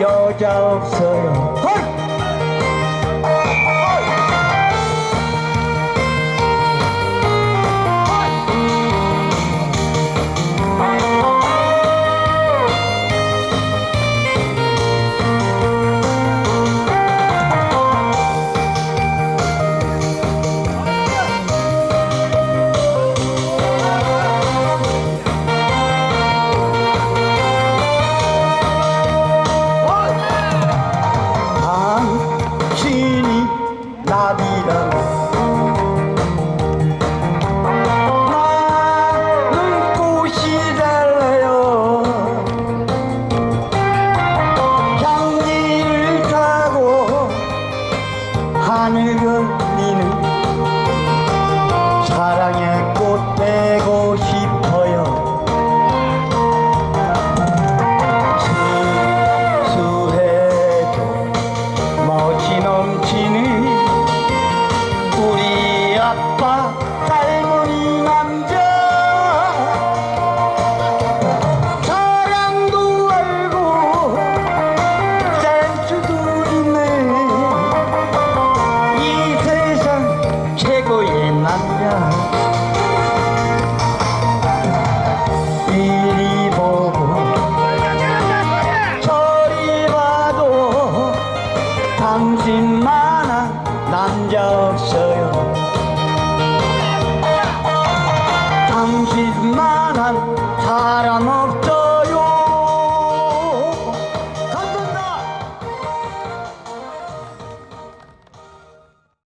do trao sơi hồn 하늘 걸리는 사랑의 꽃 되고 싶어요. 수술해도 멋이 넘치는 우리 아빠 당신만한 남자 없어요. 당신만한 사람 없어